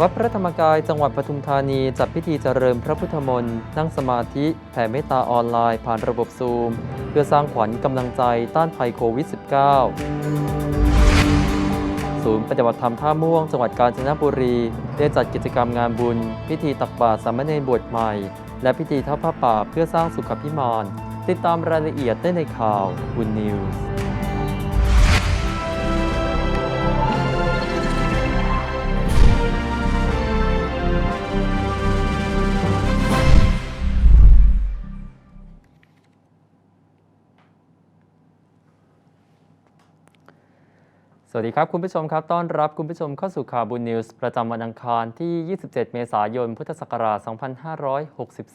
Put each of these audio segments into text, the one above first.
วัดพระธรรมกายจังหวัดปทุมธานีจัดพิธีเจริญพระพุทธมนต์นั่งสมาธิแผ่เมตตาออนไลน์ผ่านระบบซูม เพื่อสร้างขวัญกำลังใจต้านภัยโควิด -19 ศูนย์ปฏิบัติธรรมท่าม่วง จังหวัดกาญจนบุรี ได้จัดกิจกรรมงานบุญ พิธีตักบาตรสามเณรบวชใหม่ และพิธีทอดผ้าป่าเพื่อสร้างสุขพิมานติดตามรายละเอียดได้ในข่าวบุญนิวส์ สวัสดีครับ คุณผู้ชมครับ ต้อนรับคุณผู้ชมเข้าสู่ข่าวบุญนิวส์ประจำวันอังคารที่ 27 เมษายน พุทธศักราช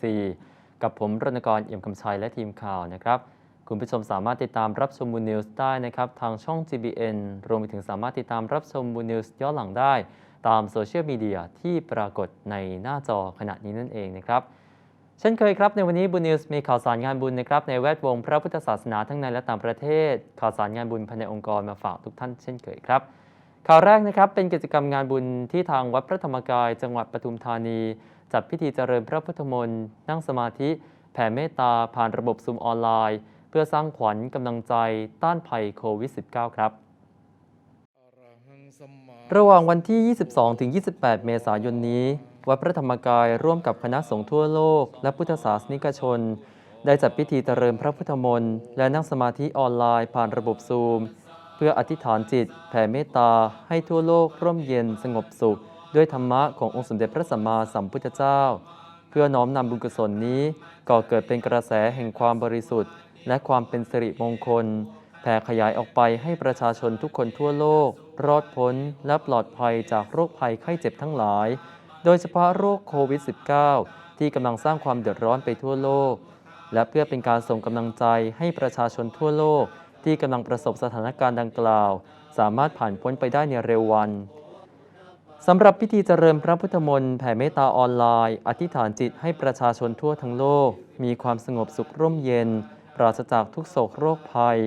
2564 กับผมรณกรเอี่ยมคำชัยและทีมข่าวนะครับ คุณผู้ชมสามารถติดตามรับชมบุญนิวส์ได้นะครับ ทางช่อง GBN รวมไปถึงสามารถติดตามรับชมบุญนิวส์ย้อนหลังได้ ตามโซเชียลมีเดียที่ปรากฏในหน้าจอขณะนี้นั่นเองนะครับ เช่นเคยครับในวันนี้บุญนิวส์มีข่าวสารงานบุญนะครับในแวดวงพระพุทธศาสนาทั้งในและต่างประเทศ ข่าวสารงานบุญภายในองค์กรมาฝากทุกท่านเช่นเคยครับ ข่าวแรกนะครับเป็นกิจกรรมงานบุญที่ทางวัดพระธรรมกาย จังหวัดปทุมธานี จัดพิธีเจริญพระพุทธมนต์นั่งสมาธิ แผ่เมตตาผ่านระบบซูมออนไลน์ เพื่อสร้างขวัญกำลังใจต้านภัยโควิด -19 ครับระหว่างวันที่ 22ถึง28 เมษายนนี้ วัดพระธรรมกายร่วมกับคณะสงฆ์ทั่วโลก และพุทธศาสนิกชน ได้จัดพิธีเจริญพระพุทธมนต์และนั่งสมาธิออนไลน์ผ่านระบบซูม เพื่ออธิษฐานจิต แผ่เมตตา ให้ทั่วโลกร่มเย็นสงบสุข ด้วยธรรมะขององค์สมเด็จพระสัมมาสัมพุทธเจ้า เพื่อน้อมนำบุญกุศลนี้ก่อเกิดเป็นกระแสแห่งความบริสุทธิ์ และความเป็นสิริมงคลแผ่ขยายออกไปให้ประชาชนทุกคนทั่วโลก รอดพ้นและปลอดภัยจากโรคภัยไข้เจ็บทั้งหลาย โดยเฉพาะโรคโควิด -19 ที่กำลังสร้างความเดือดร้อนไปทั่วโลก และเพื่อเป็นการส่งกำลังใจให้ประชาชนทั่วโลก ที่กำลังประสบสถานการณ์ดังกล่าว สามารถผ่านพ้นไปได้ในเร็ววันสำหรับพิธีเจริญพระพุทธมนต์แผ่เมตตาออนไลน์ อธิษฐานจิตให้ประชาชนทั่วทั้งโลก มีความสงบสุขร่มเย็น ปราศจากทุกโศกโรคภัย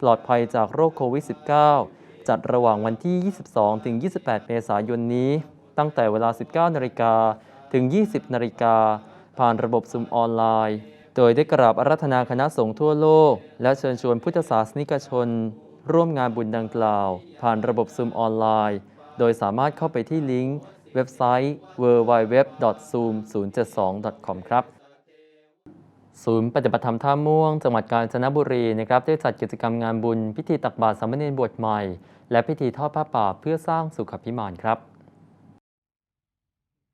ปลอดภัยจากโรคโควิด -19 จัดระหว่างวันที่ 22-28 เมษายนนี้ ตั้งแต่เวลา 19นาฬิกาถึง 20นาฬิกาผ่านระบบซุมออนไลน์ โดยได้กราบอารัธนาคณะสงฆ์ทั่วโลก และเชิญชวนพุทธศาสนิกชน ร่วมงานบุญดังกล่าว ผ่านระบบซุมออนไลน์ โดยสามารถเข้าไปที่ลิงก์เว็บไซต์ www.zoom072.com ครับศูนย์ปฏิบัติธรรมท่าม่วง จังหวัดกาญจนบุรีนะครับได้จัดกิจกรรมงานบุญ พิธีตักบาตรสามเณรบวชใหม่ และพิธีทอดผ้าป่าเพื่อสร้างสุขพิมานครับ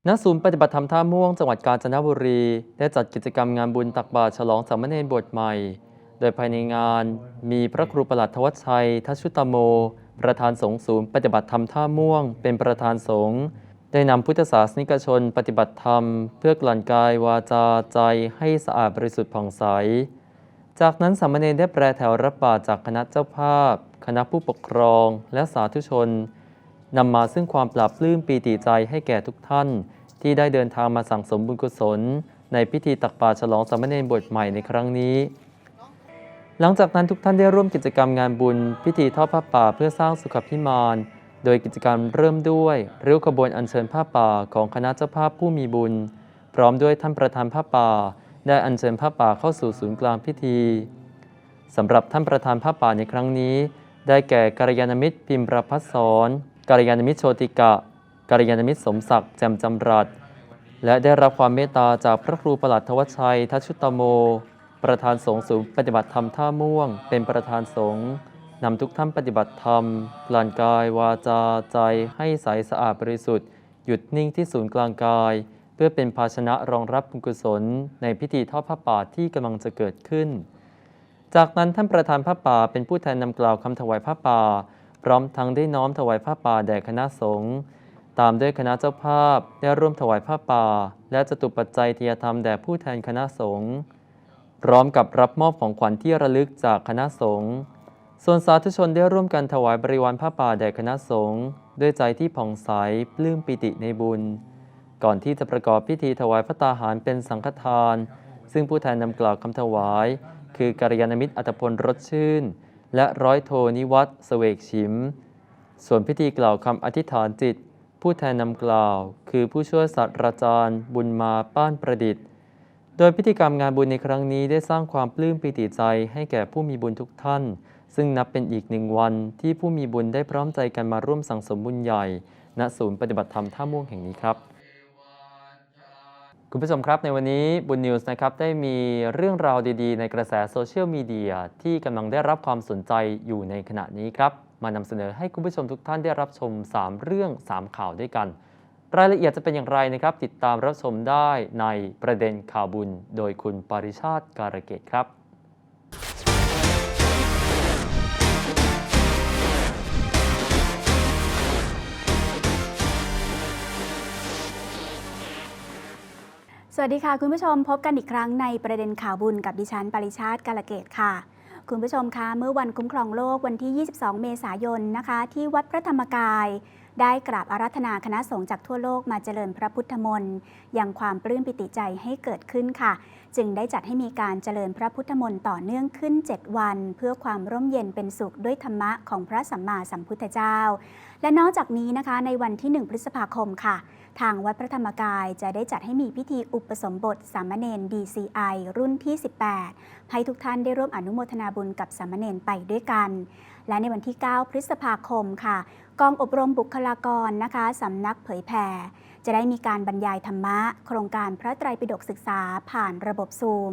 ณศูนย์ปฏิบัติธรรมท่าม่วงจังหวัดกาญจนบุรี ได้จัดกิจกรรมงานบุญตักบาตรฉลองสามเณรบวชใหม่ โดยภายในงานมีพระครูประหลัดทวัชชัย ทัชชุตโม ประธานสงฆ์ศูนย์ปฏิบัติธรรมท่าม่วง เป็นประธานสงฆ์ได้นำพุทธศาสนิกชน ปฏิบัติธรรม เพื่อกลั่นกายวาจาใจให้สะอาดบริสุทธิ์ผ่องใส จากนั้นสามเณรได้แปรแถวรับบาตรจากคณะเจ้าภาพ คณะผู้ปกครอง และสาธุชน นำมาซึ่งความปรับปลื้มปีติใจให้แก่ทุกท่าน ที่ได้เดินทางมาสั่งสมบุญกุศล ในพิธีตักบาตรฉลองสามเณรบวชใหม่ในครั้งนี้ หลังจากนั้นทุกท่านได้ร่วมกิจกรรมงานบุญ พิธีทอดผ้าป่าเพื่อสร้างสุขพิมานโดยกิจกรรมเริ่มด้วยริ้วขบวนอัญเชิญผ้าป่าของคณะเจ้าภาพผู้มีบุญ พร้อมด้วยท่านประธานผ้าป่า ได้อัญเชิญผ้าป่าเข้าสู่ศูนย์กลางพิธีสำหรับท่านประธานผ้าป่าในครั้งนี้ ได้แก่กัลยาณมิตรพิมพ์ประพัฒสอน กัลยาณมิตรโชติกะกัลยาณมิตรสมศักดิ์แจ่มจำรัดและได้รับความเมตตาจากพระครูประหลัดทวชัยทัชชุตโม ประธานสงฆ์ศูนย์ปฏิบัติธรรมท่าม่วง เป็นประธานสงฆ์นำทุกท่านปฏิบัติธรรมกลั่นกายวาจาใจให้ใสสะอาดบริสุทธิ์ หยุดนิ่งที่ศูนย์กลางกาย เพื่อเป็นภาชนะรองรับบุญกุศล ในพิธีทอดผ้าป่าที่กำลังจะเกิดขึ้น จากนั้นท่านประธานผ้าป่าเป็นผู้แทนนำกล่าวคำถวายผ้าป่า พร้อมทั้งได้น้อมถวายผ้าป่าแด่คณะสงฆ์ตามด้วยคณะเจ้าภาพได้ร่วมถวายผ้าป่า และจตุปัจจัยเทียธรรมแด่ผู้แทนคณะสงฆ์พร้อมกับรับมอบของขวัญที่ระลึกจากคณะสงฆ์ส่วนสาธุชนได้ร่วมกันถวายบริวารผ้าป่าแด่คณะสงฆ์ด้วยใจที่ผ่องใสปลื้มปิติในบุญ ก่อนที่จะประกอบพิธีถวายพระตาหารเป็นสังฆทาน ซึ่งผู้แทนนำกล่าวคำถวาย คือกัลยาณมิตรอัตพลรสชื่น และร้อยโทนิวัตรเสวกชิม ส่วนพิธีกล่าวคำอธิษฐานจิต ผู้แทนนำกล่าว คือผู้ช่วยศาสตราจารย์ บุญมาป้านประดิษฐ์ โดยพิธีกรรมงานบุญในครั้งนี้ได้สร้างความปลื้มปิติใจให้แก่ผู้มีบุญทุกท่าน ซึ่งนับเป็นอีกหนึ่งวันที่ผู้มีบุญได้พร้อมใจกันมาร่วมสังสมบุญใหญ่ ณศูนย์ปฏิบัติธรรมท่าม่วงแห่งนี้ครับ คุณผู้ชมครับในวันนี้บุญนิวส์นะครับได้มีเรื่องราวดีๆ ในกระแสโซเชียลมีเดียที่กำลังได้รับความสนใจอยู่ในขณะนี้ครับ มานำเสนอให้คุณผู้ชมทุกท่านได้รับชม 3 เรื่อง 3 ข่าวด้วยกัน รายละเอียดจะเป็นอย่างไรนะครับ ติดตามรับชมได้ในประเด็นข่าวบุญ โดยคุณปริชาติการเกตครับ สวัสดีค่ะ คุณผู้ชมพบกันอีกครั้งในประเด็นข่าวบุญกับดิฉันปริชาติกาลเกตค่ะ คุณผู้ชมคะเมื่อวันคุ้มครองโลกวันที่ 22 เมษายนนะคะ ที่วัดพระธรรมกาย ได้กราบอาราธนาคณะสงฆ์จากทั่วโลกมาเจริญพระพุทธมนต์อยังความปลื้มปิติใจให้เกิดขึ้นค่ะ จึงได้จัดให้มีการเจริญพระพุทธมนต์ต่อเนื่องขึ้น 7 วัน เพื่อความร่มเย็นเป็นสุขด้วยธรรมะของพระสัมมาสัมพุทธเจ้า และนอกจากนี้นะคะในวันที่ 1 พฤษภาคมค่ะ ทางวัดพระธรรมกายจะได้จัดให้มีพิธีอุปสมบทสามเณร DCI รุ่นที่ 18 ให้ทุกท่านได้ร่วมอนุโมทนาบุญกับสามเณรไปด้วยกัน และในวันที่ 9 พฤษภาคมค่ะ กองอบรมบุคลากรนะคะสำนักเผยแผ่จะได้มีการบรรยายธรรมะ โครงการพระไตรปิฎกศึกษาผ่านระบบซูม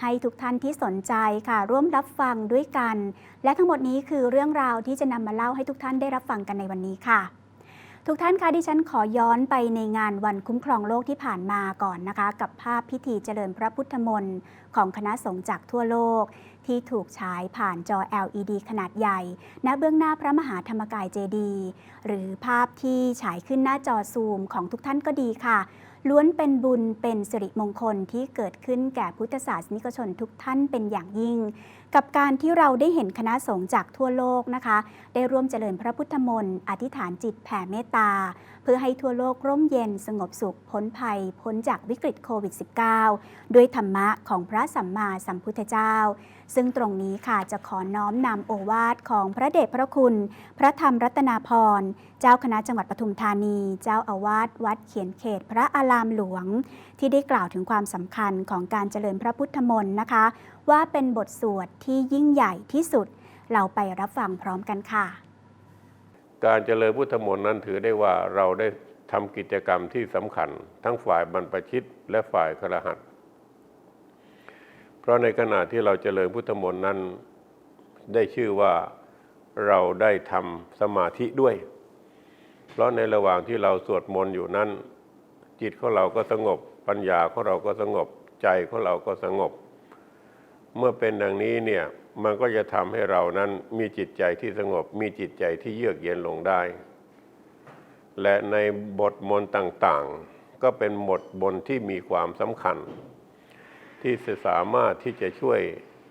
ให้ทุกท่านที่สนใจค่ะ ร่วมรับฟังด้วยกัน และทั้งหมดนี้คือเรื่องราวที่จะนำมาเล่าให้ทุกท่านได้รับฟังกันในวันนี้ค่ะ ทุกท่านคะดิฉันขอย้อนไปในงานวันคุ้มครองโลกที่ผ่านมาก่อนนะคะ กับภาพพิธีเจริญพระพุทธมนต์ของคณะสงฆ์จากทั่วโลก ที่ถูกฉายผ่านจอ LED ขนาดใหญ่ ณเบื้องหน้าพระมหาธรรมกายเจดีย์หรือภาพที่ฉายขึ้นหน้าจอซูมของทุกท่านก็ดีค่ะล้วนเป็นบุญเป็นสิริมงคลที่เกิดขึ้นแก่พุทธศาสนิกชนทุกท่านเป็นอย่างยิ่ง กับการที่เราได้เห็นคณะสงฆ์จากทั่วโลกนะคะ ได้ร่วมเจริญพระพุทธมนต์อธิษฐานจิตแผ่เมตตา เพื่อให้ทั่วโลกร่มเย็นสงบสุข พ้นภัย พ้นจากวิกฤตโควิด -19 ด้วยธรรมะของพระสัมมาสัมพุทธเจ้า ซึ่งตรงนี้ค่ะจะขอน้อมนำโอวาทของพระเดชพระคุณ พระธรรมรัตนาพรเจ้าคณะจังหวัดปทุมธานี เจ้าอาวาสวัดเขียนเขตพระอารามหลวง ที่ได้กล่าวถึงความสำคัญของการเจริญพระพุทธมนต์นะคะว่าเป็นบทสวดที่ยิ่งใหญ่ที่สุด เราไปรับฟังพร้อมกันค่ะ การเจริญพุทธมนต์นั้นถือได้ว่าเราได้ทำกิจกรรมที่สำคัญ ทั้งฝ่ายบรรพชิตและฝ่ายครหัสเพราะในขณะที่เราเจริญพุทธมนต์นั้นได้ชื่อว่าเราได้ทำสมาธิด้วย เพราะในระหว่างที่เราสวดมนต์อยู่นั้น จิตของเราก็สงบ ปัญญาของเราก็สงบ ใจของเราก็สงบ เมื่อเป็นดังนี้เนี่ยมันก็จะทำให้เรานั้นมีจิตใจที่สงบ มีจิตใจที่เยือกเย็นลงได้ และในบทมนต์ต่างๆ ก็เป็นบทบนที่มีความสำคัญ ที่จะสามารถที่จะช่วย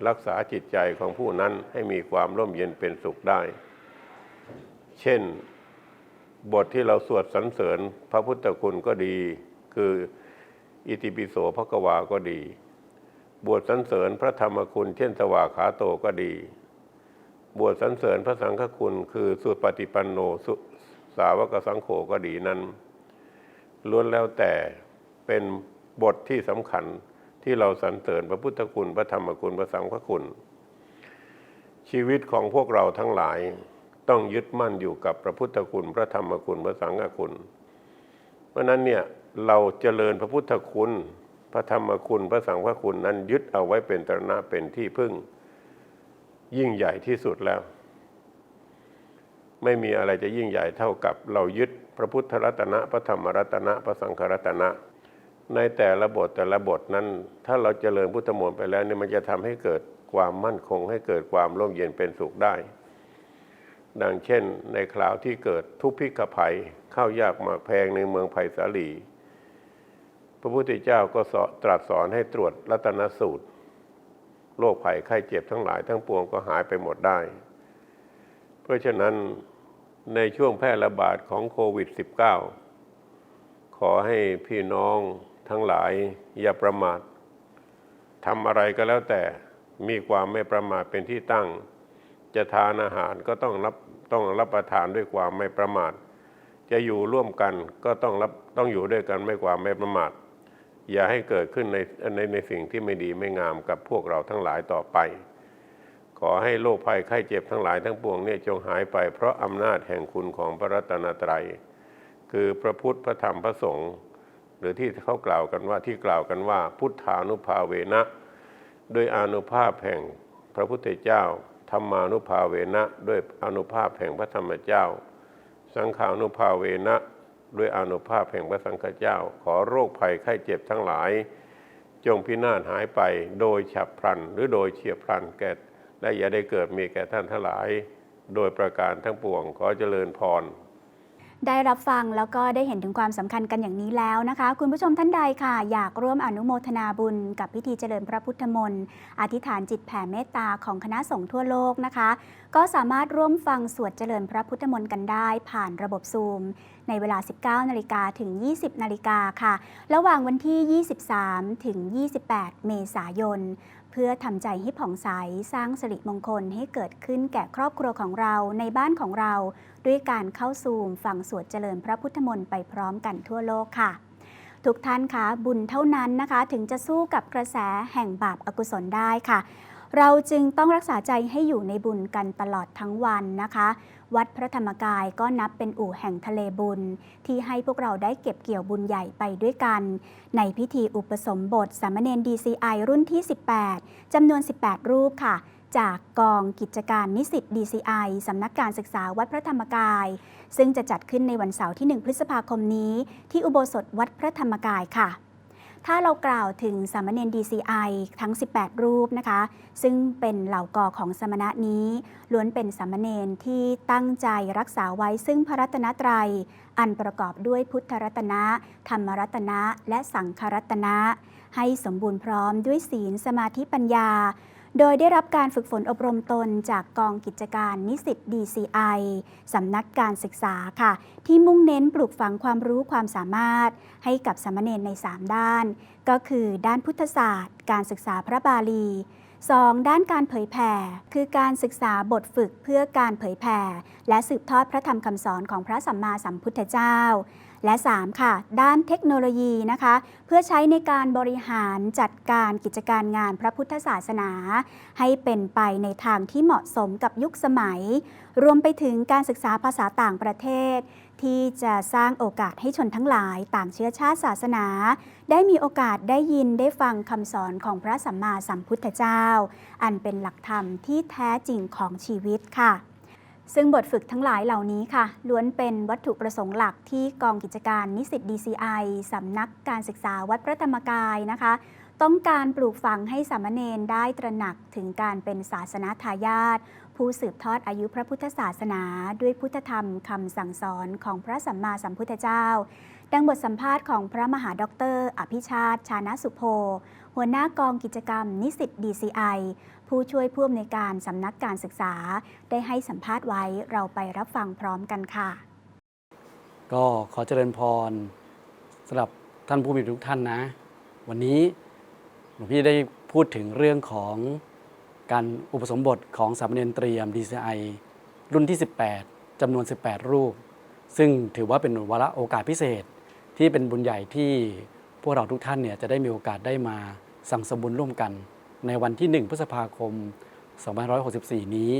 รักษาจิตใจของผู้นั้นให้มีความร่มเย็นเป็นสุขได้ เช่น บทที่เราสวดสรรเสริญพระพุทธคุณก็ดี คืออิติปิโสพระกวาก็ดี บวชสรรเสริญพระธรรมคุณเช่นสว่าขาโตก็ดี บวชสรรเสริญพระสังฆคุณคือสุปฏิปันโนสุสาวกสังโฆก็ดีนั้นล้วนแล้วแต่เป็นบทที่สำคัญที่เราสรรเสริญพระพุทธคุณพระธรรมคุณพระสังฆคุณ ชีวิตของพวกเราทั้งหลายต้องยึดมั่นอยู่กับพระพุทธคุณพระธรรมคุณพระสังฆคุณ เพราะนั้นเนี่ยเราเจริญพระพุทธคุณ พระธรรมคุณพระสังฆคุณนั้นยึดเอาไว้เป็นตรณะเป็นที่พึ่ง ยิ่งใหญ่ที่สุดแล้ว ไม่มีอะไรจะยิ่งใหญ่เท่ากับเรายึดพระพุทธรัตนะพระธรรมรัตนะพระสังฆรัตนะ ในแต่ละบทแต่ละบทนั้น ถ้าเราเจริญพุทธมนต์ไปแล้วเนี่ยมันจะทำให้เกิดความมั่นคงให้เกิดความร่มเย็นเป็นสุขได้ ดังเช่น ในคราวที่เกิดทุพพิกภัย เข้ายากหมากแพงในเมืองไผ่สาลี พระพุทธเจ้าก็ตรัสสอนให้ตรวจรัตนสูตรโรคภัยไข้เจ็บทั้งหลายทั้งปวงก็หายไปหมดได้ เพราะฉะนั้นในช่วงแพร่ระบาดของโควิด -19 ขอให้พี่น้องทั้งหลายอย่าประมาททำอะไรก็แล้วแต่มีความไม่ประมาทเป็นที่ตั้ง จะทานอาหารก็ต้องรับต้องรับประทานด้วยความไม่ประมาท จะอยู่ร่วมกันก็ต้องรับต้องอยู่ด้วยกันไม่กว่าไม่ประมาท อย่าให้เกิดขึ้นในในในสิ่งที่ไม่ดีไม่งามกับพวกเราทั้งหลายต่อไป ขอให้โรคภัยไข้เจ็บทั้งหลายทั้งปวงเนี่ยจงหายไป เพราะอำนาจแห่งคุณของพระรัตนตรัย คือพระพุทธพระธรรมพระสงฆ์หรือที่เขากล่าวกันว่าที่กล่าวกันว่า พุทธานุภาเวนะด้วยอนุภาพแห่งพระพุทธเจ้าธรรมานุภาเวนะ ด้วยอนุภาพแห่งพระธรรมเจ้า สังขานุภาเวนะ ด้วยอานุภาพแห่งพระสังฆเจ้า ขอโรคภัยไข้เจ็บทั้งหลาย จงพินาศหายไปโดยฉับพลัน หรือโดยเฉียบพลันแก่และอย่าได้เกิดมีแก่ท่านทั้งหลาย โดยประการทั้งปวงขอเจริญพร ได้รับฟังแล้วก็ได้เห็นถึงความสำคัญกันอย่างนี้แล้วนะคะ คุณผู้ชมท่านใดค่ะ อยากร่วมอนุโมทนาบุญ กับพิธีเจริญพระพุทธมนต์อธิษฐานจิตแผ่เมตตาของคณะสงฆ์ทั่วโลกนะคะ ก็สามารถร่วมฟังสวดเจริญพระพุทธมนต์กันได้ ผ่านระบบซูม ในเวลา 19นาฬิกาถึง 20นาฬิกาค่ะ ระหว่างวันที่ 23 ถึง 28 เมษายนเพื่อทำใจให้ผ่องใสสร้างสิริมงคลให้เกิดขึ้นแก่ครอบครัวของเราในบ้านของเรา ด้วยการเข้าซูมฟังสวดเจริญพระพุทธมนต์ไปพร้อมกันทั่วโลกค่ะ ทุกท่านคะบุญเท่านั้นนะคะ ถึงจะสู้กับกระแสแห่งบาปอากุศลได้ค่ะ เราจึงต้องรักษาใจให้อยู่ในบุญกันตลอดทั้งวันนะคะ วัดพระธรรมกายก็นับเป็นอู่แห่งทะเลบุญ ที่ให้พวกเราได้เก็บเกี่ยวบุญใหญ่ไปด้วยกัน ในพิธีอุปสมบทสามเณร DCI รุ่นที่ 18จำนวน 18 รูปค่ะ จากกองกิจการนิสิต DCI สำนักการศึกษาวัดพระธรรมกาย ซึ่งจะจัดขึ้นในวันเสาร์ที่ 1 พฤษภาคมนี้ ที่อุโบสถวัดพระธรรมกายค่ะ ถ้าเรากล่าวถึงสามเณร DCI ทั้ง 18 รูปนะคะ ซึ่งเป็นเหล่ากอของสมณะนี้ ล้วนเป็นสามเณรที่ตั้งใจรักษาไว้ซึ่งพระรัตนตรัย อันประกอบด้วยพุทธรัตนะ ธรรมรัตนะ และสังฆรัตนะให้สมบูรณ์พร้อมด้วยศีลสมาธิปัญญา โดยได้รับการฝึกฝนอบรมตนจากกองกิจการนิสิต DCI สำนักการศึกษาค่ะ ที่มุ่งเน้นปลูกฝังความรู้ความสามารถ ให้กับสามเณรใน 3 ด้าน ก็คือด้านพุทธศาสตร์ การศึกษาพระบาลี 2. ด้านการเผยแผ่ คือการศึกษาบทฝึกเพื่อการเผยแผ่ และสืบทอดพระธรรมคำสอนของพระสัมมาสัมพุทธเจ้า และ 3 ค่ะ ด้านเทคโนโลยีนะคะ เพื่อใช้ในการบริหารจัดการกิจการงานพระพุทธศาสนา ให้เป็นไปในทางที่เหมาะสมกับยุคสมัย รวมไปถึงการศึกษาภาษาต่างประเทศ ที่จะสร้างโอกาสให้ชนทั้งหลายต่างเชื้อชาติศาสนา ได้มีโอกาสได้ยินได้ฟังคำสอนของพระสัมมาสัมพุทธเจ้า อันเป็นหลักธรรมที่แท้จริงของชีวิตค่ะ ซึ่งบทฝึกทั้งหลายเหล่านี้ค่ะ ล้วนเป็นวัตถุประสงค์หลักที่กองกิจการนิสิต DCI สำนักการศึกษาวัดพระธรรมกายนะคะ ต้องการปลูกฝังให้สามเณรได้ตระหนักถึงการเป็นศาสนาทายาทผู้สืบทอดอายุพระพุทธศาสนา ด้วยพุทธธรรมคำสั่งสอนของพระสัมมาสัมพุทธเจ้า ดังบทสัมภาษณ์ของพระมหาด็อกเตอร์ อภิชาติ ชานะสุโพหัวหน้ากองกิจกรรมนิสิต DCI ผู้ช่วยผู้อำนวยการสำนักการศึกษา ได้ให้สัมภาษณ์ไว้เราไปรับฟังพร้อมกันค่ะ ก็ขอเจริญพรสำหรับท่านผู้มีทุกท่านนะ วันนี้หลวงพี่ได้พูดถึงเรื่องของการอุปสมบทของสามเณรเตรียม DCI รุ่นที่ 18จำนวน 18 รูป ซึ่งถือว่าเป็นวาระโอกาสพิเศษที่เป็นบุญใหญ่ที่พวกเราทุกท่านเนี่ยจะได้มีโอกาสได้มาสั่งสมบุญร่วมกัน ในวันที่ 1 พฤษภาคม 2564 นี้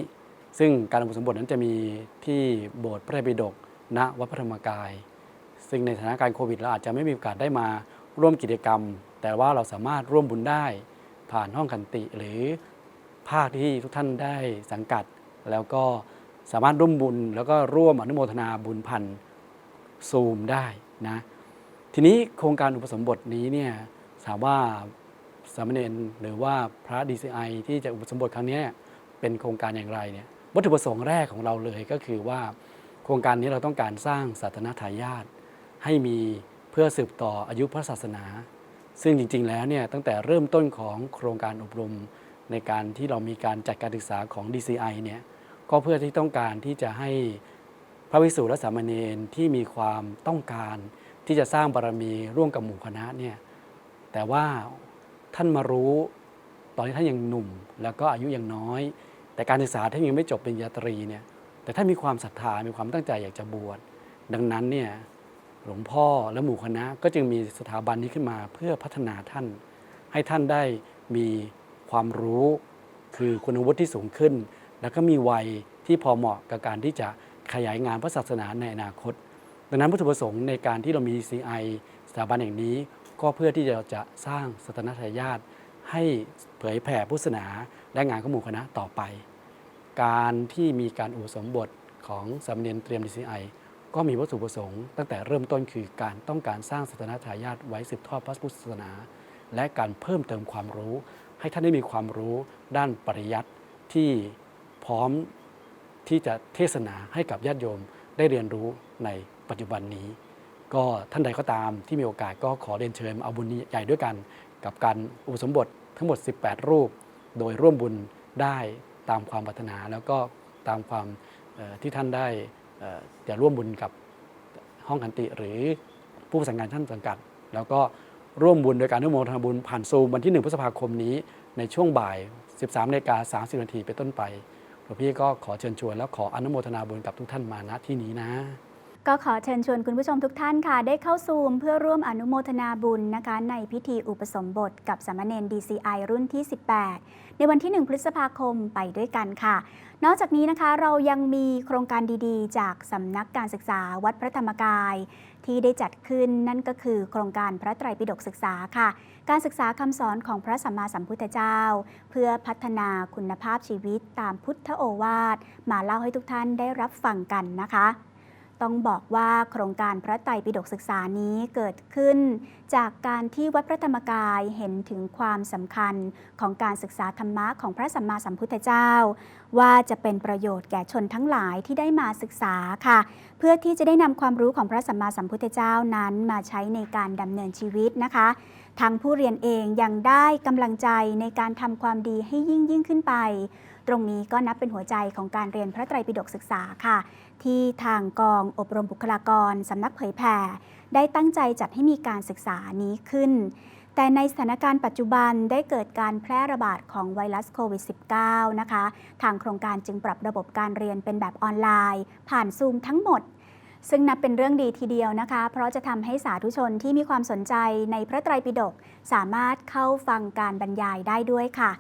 ซึ่งการอุปสมบทนั้นจะมีที่โบสถ์พระไตรปิฎกณวัดพระธรรมกาย ซึ่งในสถานการณ์โควิดเราอาจจะไม่มีโอกาสได้มาร่วมกิจกรรม แต่ว่าเราสามารถร่วมบุญได้ ผ่านห้องขันติหรือภาคที่ทุกท่านได้สังกัด แล้วก็สามารถร่วมบุญ แล้วก็ร่วมอนุโมทนาบุญพันซูมได้นะทีนี้โครงการอุปสมบทนี้เนี่ยถามว่า สามเณรหรือว่าพระ DCI ที่จะอุปสมบทครั้งนี้เป็นโครงการอย่างไรเนี่ยวัตถุประสงค์แรกของเราเลยก็คือว่า โครงการนี้เราต้องการสร้างศาสนาทายาทให้มีเพื่อสืบต่ออายุพระศาสนา ซึ่งจริง ๆ แล้วเนี่ยตั้งแต่เริ่มต้นของโครงการอบรมในการที่เรามีการจัดการศึกษาของ DCI เนี่ยก็เพื่อที่ต้องการที่จะให้พระวิสุและสามเณรที่มีความต้องการที่จะสร้างบารมีร่วมกับหมู่คณะเนี่ยแต่ว่า ท่านมารู้ตอนที่ท่านยังหนุ่ม แล้วก็อายุยังน้อย แต่การศึกษาท่านยังไม่จบเปริญาตรีเนี่ยแต่ถ้านมีความศรัทธามีความตั้งใจอยากจะบวชดังนั้นเนี่ยหลวงพ่อและหมู่คณะก็จึงมีสถาบันนี้ขึ้นมาเพื่อพัฒนาท่าน ให้ท่านได้มีความรู้คือคุณวุฒิที่สูงขึ้น แล้วก็มีวัยที่พอเหมาะกับการที่จะขยายงานพระศาสนาในอนาคต ดังนั้นวัตถุประสงค์ในการที่เรามี CI สถาบันแห่งนี้ ก็เพื่อที่จะจะสร้างสถานทายาทให้เผยแผ่พุทธศาสนาและงานของหมู่คณะต่อไป การที่มีการอุปสมบทของสามเณรเตรียม DCI ก็มีวัตถุประสงค์ ตั้งแต่เริ่มต้นคือการต้องการสร้างสถานทายาทไว้สืบทอดพระพุทธศาสนา และการเพิ่มเติมความรู้ ให้ท่านได้มีความรู้ด้านปริยัติที่พร้อมที่จะเทศนาให้กับญาติโยมได้เรียนรู้ในปัจจุบันนี้ ก็ท่านใดก็ตามที่มีโอกาสก็ขอเรียนเชิญเอาบุญใหญ่ด้วยกัน กับการอุปสมบททั้งหมด 18 รูป โดยร่วมบุญได้ตามความปรารถนา แล้วก็ตามความที่ท่านได้จะร่วมบุญกับห้องขันติหรือผู้ประสานงานท่านสังกัด แล้วก็ร่วมบุญโดยการอนุโมทนาบุญผ่านซูมวันที่ 1 พฤษภาคมนี้ในช่วงบ่าย 13นาฬิกา30นาทีเป็นต้นไปหลวงพี่ก็ขอเชิญชวนแล้วขออนุโมทนาบุญกับทุกท่านมาณที่นี้นะ ก็ขอเชิญชวนคุณผู้ชมทุกท่านค่ะ ได้เข้าซูมเพื่อร่วมอนุโมทนาบุญนะคะ ในพิธีอุปสมบทกับสามเณร DCI รุ่นที่ 18 ในวันที่ 1 พฤษภาคมไปด้วยกันค่ะ นอกจากนี้นะคะเรายังมีโครงการดีๆ จากสำนักการศึกษาวัดพระธรรมกาย ที่ได้จัดขึ้นนั่นก็คือ โครงการพระไตรปิฎกศึกษาค่ะ การศึกษาคำสอนของพระสัมมาสัมพุทธเจ้า เพื่อพัฒนาคุณภาพชีวิตตามพุทธโอวาทมาเล่าให้ทุกท่านได้รับฟังกันนะคะ ต้องบอกว่าโครงการพระไตรปิฎกศึกษานี้เกิดขึ้น จากการที่วัดพระธรรมกายเห็นถึงความสำคัญของการศึกษาธรรมะของพระสัมมาสัมพุทธเจ้า ว่าจะเป็นประโยชน์แก่ชนทั้งหลายที่ได้มาศึกษาค่ะ เพื่อที่จะได้นำความรู้ของพระสัมมาสัมพุทธเจ้านั้นมาใช้ในการดำเนินชีวิตนะคะทางผู้เรียนเองยังได้กำลังใจในการทำความดีให้ยิ่งยิ่งขึ้นไป ตรงนี้ก็นับเป็นหัวใจของการเรียนพระไตรปิฎกศึกษาค่ะ ที่ทางกองอบรมบุคลากรสำนักเผยแผ่ได้ตั้งใจจัดให้มีการศึกษานี้ขึ้น แต่ในสถานการณ์ปัจจุบันได้เกิดการแพร่ระบาดของไวรัสโควิด -19 นะคะ ทางโครงการจึงปรับระบบการเรียนเป็นแบบออนไลน์ ผ่านซูมทั้งหมดซึ่งนับเป็นเรื่องดีทีเดียวนะคะ เพราะจะทำให้สาธุชนที่มีความสนใจในพระไตรปิฎกสามารถเข้าฟังการบรรยายได้ด้วยค่ะ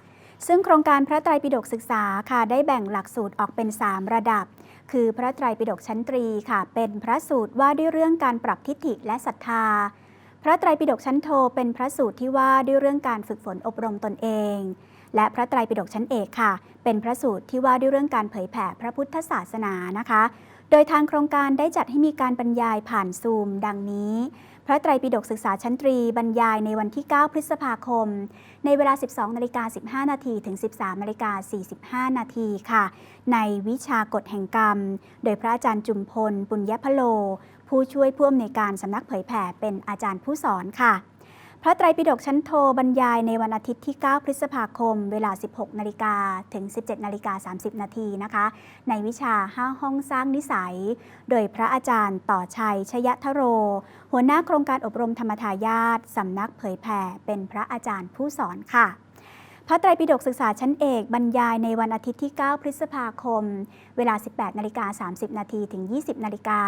ซึ่งโครงการพระไตรปิฎกศึกษาค่ะได้แบ่งหลักสูตรออกเป็น 3 ระดับ คือพระไตรปิฎกชั้นตรีค่ะ เป็นพระสูตรว่าด้วยเรื่องการปรับทิฏฐิและศรัทธา พระไตรปิฎกชั้นโทเป็นพระสูตรที่ว่าด้วยเรื่องการฝึกฝนอบรมตนเอง และพระไตรปิฎกชั้นเอกค่ะ เป็นพระสูตรที่ว่าด้วยเรื่องการเผยแผ่พระพุทธศาสนานะคะ โดยทางโครงการได้จัดให้มีการบรรยายผ่านซูม ดังนี้ พระไตรปิฎกศึกษาชั้นตรีบรรยายในวันที่ 9 พฤษภาคม ในเวลา 12นาฬิกา15 นาทีถึง 13นาฬิกา45 นาทีค่ะ ในวิชากฎแห่งกรรม โดยพระอาจารย์จุมพล ปุญญพโล ผู้ช่วยผู้อำนวยการสำนักเผยแผ่เป็นอาจารย์ผู้สอนค่ะ พระไตรปิฎกชั้นโทบรรยายในวันอาทิตย์ที่ 9 พฤษภาคม เวลา 16 นาฬิกาถึง 17 นาฬิกา 30 นาทีนะคะ ในวิชา 5 ห้องสร้างนิสัย โดยพระอาจารย์ต่อชัย ชยทโร หัวหน้าโครงการอบรมธรรมทายาทสำนักเผยแผ่ เป็นพระอาจารย์ผู้สอนค่ะพระไตรปิฎกศึกษาชั้นเอกบรรยายในวันอาทิตย์ที่ 9 พฤษภาคม เวลา 18 นาฬิกา 30 นาทีถึง 20 นาฬิกา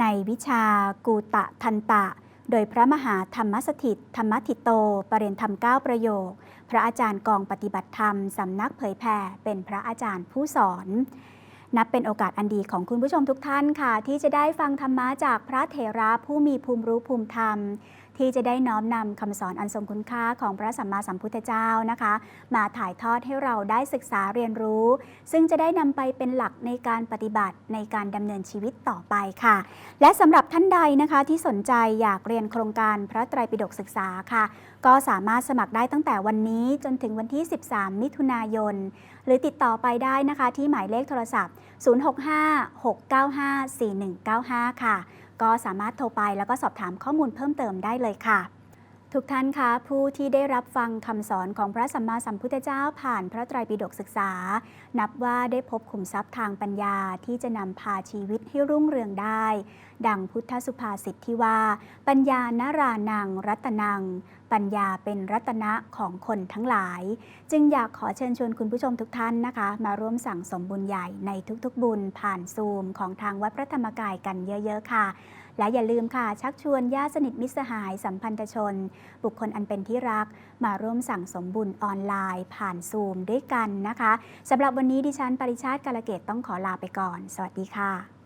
ในวิชากูตะทันตะ โดยพระมหาธรรมสถิต ธรรมทิโต ปรเรียนธรรมเก้าประโยค พระอาจารย์กองปฏิบัติธรรม สำนักเผยแผ่เป็นพระอาจารย์ผู้สอน นับเป็นโอกาสอันดีของคุณผู้ชมทุกท่านค่ะ ที่จะได้ฟังธรรมะจากพระเถระผู้มีภูมิรู้ภูมิธรรม ที่จะได้น้อมนำคำสอนอันทรงคุณค่าของพระสัมมาสัมพุทธเจ้านะคะ มาถ่ายทอดให้เราได้ศึกษาเรียนรู้ ซึ่งจะได้นำไปเป็นหลักในการปฏิบัติในการดำเนินชีวิตต่อไปค่ะ และสำหรับท่านใดนะคะที่สนใจอยากเรียนโครงการพระไตรปิฎกศึกษาค่ะ ก็สามารถสมัครได้ตั้งแต่วันนี้จนถึงวันที่ 13 มิถุนายน หรือติดต่อไปได้นะคะที่หมายเลขโทรศัพท์ 065-695-4195 ค่ะ ก็สามารถโทรไปแล้วก็สอบถามข้อมูลเพิ่มเติมได้เลยค่ะทุกท่านคะผู้ที่ได้รับฟังคำสอนของพระสัมมาสัมพุทธเจ้าผ่านพระไตรปิฎกศึกษา นับว่าได้พบขุมทรัพย์ทางปัญญาที่จะนำพาชีวิตให้รุ่งเรืองได้ ดังพุทธสุภาษิตที่ว่า ปัญญานรานัง รัตนัง ปัญญาเป็นรัตนะของคนทั้งหลาย จึงอยากขอเชิญชวนคุณผู้ชมทุกท่านนะคะ มาร่วมสั่งสมบุญใหญ่ในทุกๆ บุญผ่านซูมของทางวัดพระธรรมกายกันเยอะๆค่ะ และอย่าลืมค่ะ ชักชวนญาติสนิทมิตรสหายสัมพันธชน บุคคลอันเป็นที่รัก มาร่วมสั่งสมบุญออนไลน์ผ่านซูมด้วยกันนะคะสำหรับวันนี้ดิฉันปริชาติกาลเกตต้องขอลาไปก่อน สวัสดีค่ะ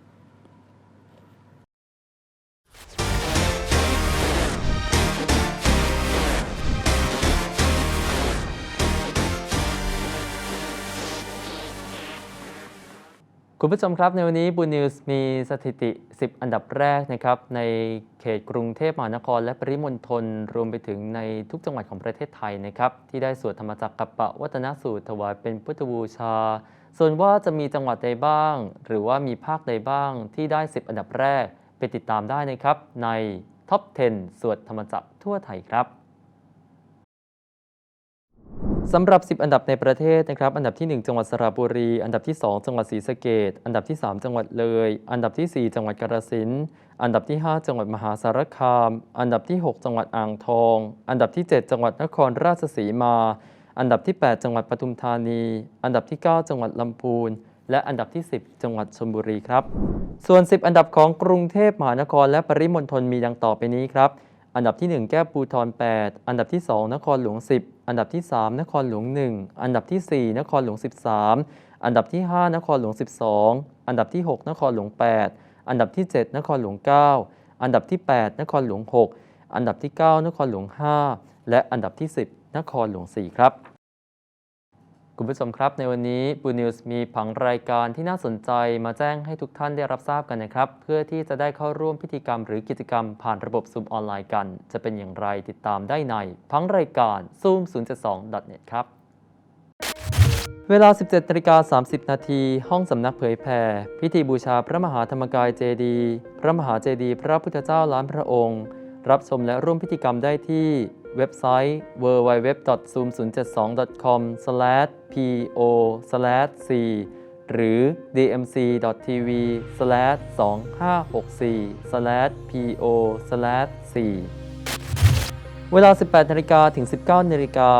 คุณผู้ชมครับในวันนี้บูนิวส์มีสถิติ 10 อันดับแรกนะครับในเขตกรุงเทพมหานคร และปริมณฑลรวมไปถึงในทุกจังหวัดของประเทศไทยนะครับที่ได้สวดธรรมจักรกับปะวัตนสูตรถวายเป็นพุทธบูชา ส่วนว่าจะมีจังหวัดใดบ้าง หรือว่ามีภาคใดบ้างที่ได้ 10 อันดับแรก ไปติดตามได้นะครับในท็อป 10 สวดธรรมจักรทั่วไทยครับ สำหรับ 10 อันดับในประเทศนะครับ อันดับที่ 1 จังหวัดสระบุรี อันดับที่ 2 จังหวัดศรีสะเกดอันดับที่ 3 จังหวัดเลย อันดับที่ 4 จังหวัดกาฬสินธุ์อันดับที่ 5 จังหวัดมหาสารคาม อันดับที่ 6 จังหวัดอ่างทอง อันดับที่ 7 จังหวัดนครราชสีมา อันดับที่ 8 จังหวัดปทุมธานี อันดับที่ 9 จังหวัดลำพูน และอันดับที่ 10 จังหวัดชลบุรีครับ ส่วน 10 อันดับของกรุงเทพมหานครและปริมณฑลมีดังต่อไปนี้ครับ อันดับที่ 1 แก้ปูทร8 อันดับที่ 2 นครหลวง 10 อันดับที่ 3 นครหลวง 1 อันดับทีสี่ 4 นครหลวง 13 อันดับที่ 5 นครหลวง 12 อันดับที่ 6 นครหลวง 8 อันดับที่ 7 นครหลวง 9 อันดับที่ 8 นครหลวง 6 อันดับที่ 9 นครหลวง 5 และอันดับที่ 10 นครหลวง 4 ครับ คุณผู้ชมครับในวันนี้บูนิวส์มีผังรายการที่น่าสนใจมาแจ้งให้ทุกท่านได้รับทราบกันนะครับ เพื่อที่จะได้เข้าร่วมพิธีกรรมหรือกิจกรรมผ่านระบบซูมออนไลน์กัน จะเป็นอย่างไรติดตามได้ในผังรายการ zoom 072 net ครับ เวลา 17นาฬิกา30 นาทีห้องสำนักเผยแผ่พิธีบูชาพระมหาธรรมกายเจดีพระมหาเจดี พระพุทธเจ้าล้านพระองค์ รับชมและร่วมพิธีกรรมได้ที่ เว็บไซต์ www.zoom072.com/po/c หรือ dmc.tv/2564/po/c เวลา 18นาฬิกาถึง 19นาฬิกา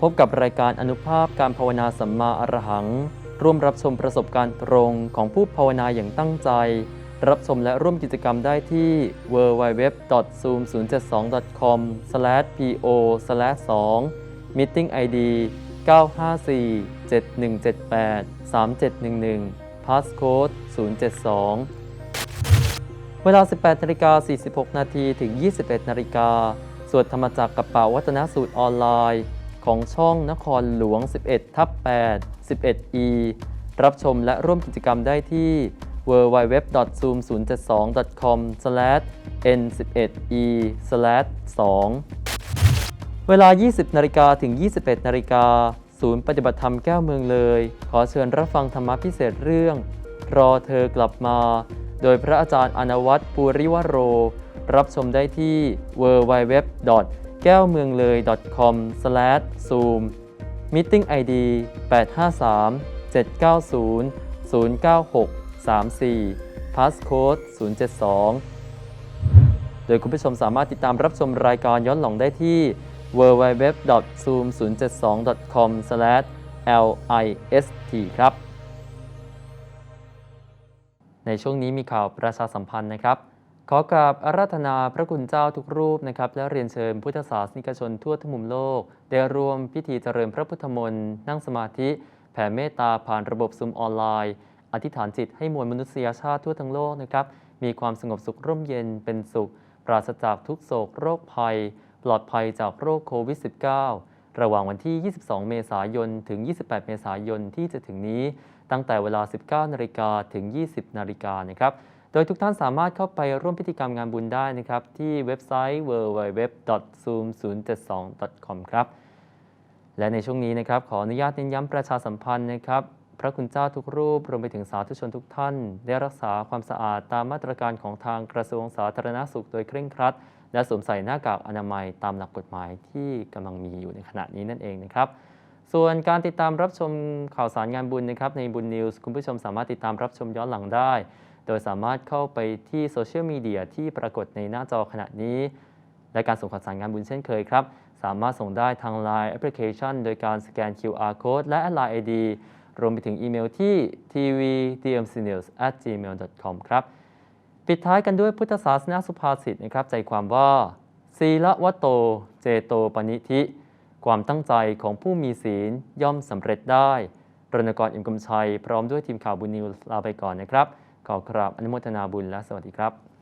พบกับรายการอนุภาพการภาวนาสัมมาอรหัง ร่วมรับชมประสบการณ์ตรงของผู้ภาวนาอย่างตั้งใจ รับชมและร่วมกิจกรรมได้ที่ www.zoom072.com/po/2 Meeting ID 954-7178-3711 Passcode 072 เวลา 18นาฬิกา46 นาทีถึง 21 นาฬิกาสวดธรรมจักรกับป่าวัฒนสูตรออนไลน์ ของช่องนครหลวง 11 ทับ 8 11e รับชมและร่วมกิจกรรมได้ที่ www.zoom072.com/n11e/2 เวลา 20นาฬิกาถึง 21นาฬิกาศูนย์ปฏิบัติธรรมแก้วเมืองเลย ขอเชิญรับฟังธรรมะพิเศษเรื่อง รอเธอกลับมา โดยพระอาจารย์อนวัตรปูริวโร รับชมได้ที่ www. แก้วเมืองเลย com/zoom meeting id 853 790 096 34 passcode 072 โดยคุณผู้ชมสามารถติดตามรับชมรายการย้อนหลังได้ที่ www.zoom072.com/list ครับ ในช่วงนี้มีข่าวประชาสัมพันธ์นะครับขอกราบอาราธนาพระคุณเจ้าทุกรูปนะครับ และเรียนเชิญพุทธศาสนิกชนทั่วทุกมุมโลก ได้รวมพิธีเจริญพระพุทธมนต์นั่งสมาธิ แผ่เมตตาผ่านระบบซุมออนไลน์ อธิษฐานจิตให้มวลมนุษยชาติทั่วทั้งโลกนะครับ มีความสงบสุขร่มเย็นเป็นสุข ปราศจากทุกโศกโรคภัย ปลอดภัยจากโรคโควิด -19 ระหว่างวันที่ 22 เมษายน ถึง 28 เมษายนที่จะถึงนี้ ตั้งแต่เวลา 19 นาฬิกาถึง 20 นาฬิกานะครับ โดยทุกท่านสามารถเข้าไปร่วมพิธีกรรมงานบุญได้นะครับ ที่เว็บไซต์ www.zoom072.com ครับและในช่วงนี้นะครับขออนุญาตเน้นย้ำประชาสัมพันธ์นะครับ พระคุณเจ้าทุกรูปรวมไปถึงสาธุชนทุกท่าน ได้รักษาความสะอาดตามมาตรการของทางกระทรวงสาธารณสุขโดยเคร่งครัด และสวมใส่หน้ากากอนามัยตามหลักกฎหมายที่กำลังมีอยู่ในขณะนี้นั่นเองนะครับส่วนการติดตามรับชมข่าวสารงานบุญนะครับในบุญนิวส์คุณผู้ชมสามารถติดตามรับชมย้อนหลังได้ โดยสามารถเข้าไปที่โซเชียลมีเดียที่ปรากฏในหน้าจอขณะนี้ และการส่งข่าวสารงานบุญเช่นเคยครับ สามารถส่งได้ทาง Line แอปพลิเคชัน โดยการสแกน QR code และ Line ID รวมไปถึงอีเมลที่ tvdmcnews@gmail.com ครับ ปิดท้ายกันด้วยพุทธศาสนาสุภาษิตนะครับ ใจความว่าศีละวะโต เจโตปณิธิ ความตั้งใจของผู้มีศีลย่อมสำเร็จได้รณกรอิมกำชัย พร้อมด้วยทีมข่าวบุญนิวลาไปก่อนนะครับ ขอกราบอนุโมทนาบุญและสวัสดีครับ